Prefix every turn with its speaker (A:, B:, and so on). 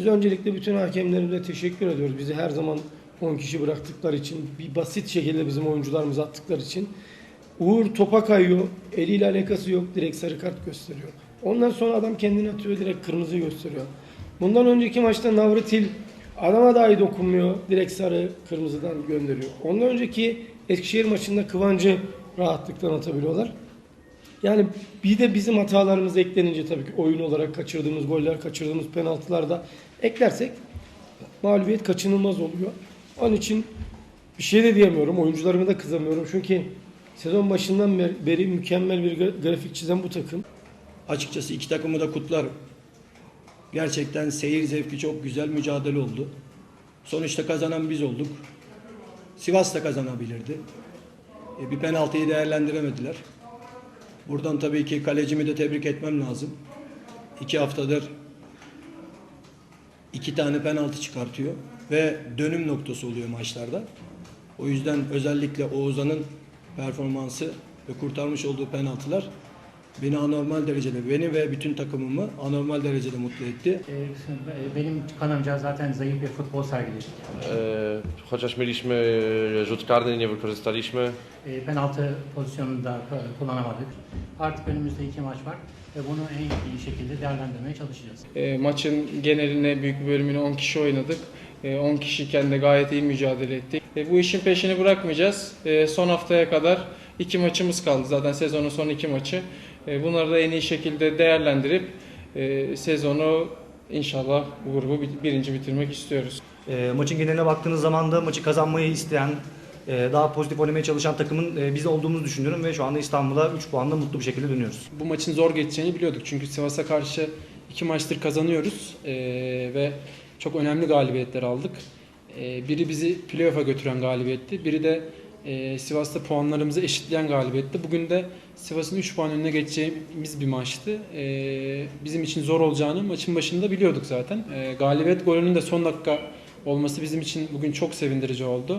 A: Biz öncelikle bütün hakemlerimize teşekkür ediyoruz. Bizi her zaman 10 kişi bıraktıkları için, bir basit şekilde bizim oyuncularımızı attıkları için. Uğur topa kayıyor, eliyle alakası yok, direkt sarı kart gösteriyor. Ondan sonra adam kendini atıyor, direkt kırmızı gösteriyor. Bundan önceki maçta Navratil adama dahi dokunmuyor, direkt sarı kırmızıdan gönderiyor. Ondan önceki Eskişehir maçında Kıvancı rahatlıkla atabiliyorlar. Yani bir de bizim hatalarımız eklenince tabii ki oyun olarak kaçırdığımız goller, kaçırdığımız penaltılar da eklersek mağlubiyet kaçınılmaz oluyor. Onun için bir şey de diyemiyorum. Oyuncularıma da kızamıyorum. Çünkü sezon başından beri- mükemmel bir gra- grafik çizen bu takım.
B: Açıkçası iki takımı da kutlar. Gerçekten seyir zevki çok güzel mücadele oldu. Sonuçta kazanan biz olduk. Sivas da kazanabilirdi. E, bir penaltıyı değerlendiremediler. Buradan tabii ki kalecimi de tebrik etmem lazım. İki haftadır iki tane penaltı çıkartıyor ve dönüm noktası oluyor maçlarda. O yüzden özellikle Oğuzhan'ın performansı ve kurtarmış olduğu penaltılar beni anormal derecede, beni ve bütün takımımı anormal derecede mutlu etti.
C: E, Benim kanımca zaten zayıf bir futbol sergiledik.
D: E, chociaż mieliśmy e, rzut karny, nie wykorzystaliśmy.
C: E, Penaltı pozisyonunda e, kullanamadık. Artık önümüzde iki maç var ve bunu en iyi şekilde değerlendirmeye çalışacağız.
E: E, maçın geneline büyük bir bölümünü 10 kişi oynadık. E, 10 kişiyken de gayet iyi mücadele ettik. E, bu işin peşini bırakmayacağız. E, son haftaya kadar iki maçımız kaldı zaten sezonun son iki maçı. E, bunları da en iyi şekilde değerlendirip e, sezonu inşallah bu grubu bir- birinci bitirmek istiyoruz.
F: E, maçın geneline baktığınız zaman da maçı kazanmayı isteyen, e, daha pozitif oynamaya çalışan takımın e, biz olduğumuzu düşünüyorum ve şu anda İstanbul'a 3 puanla mutlu bir şekilde dönüyoruz.
G: Bu maçın zor geçeceğini biliyorduk. Çünkü Sivas'a karşı iki maçtır kazanıyoruz Ee, ve çok önemli galibiyetler aldık. Ee, biri bizi playoff'a götüren galibiyetti. Biri de e, Sivas'ta puanlarımızı eşitleyen galibiyetti. Bugün de Sivas'ın 3 puan önüne geçeceğimiz bir maçtı. Ee, bizim için zor olacağını maçın başında biliyorduk zaten. Ee, galibiyet golünün de son dakika olması bizim için bugün çok sevindirici oldu.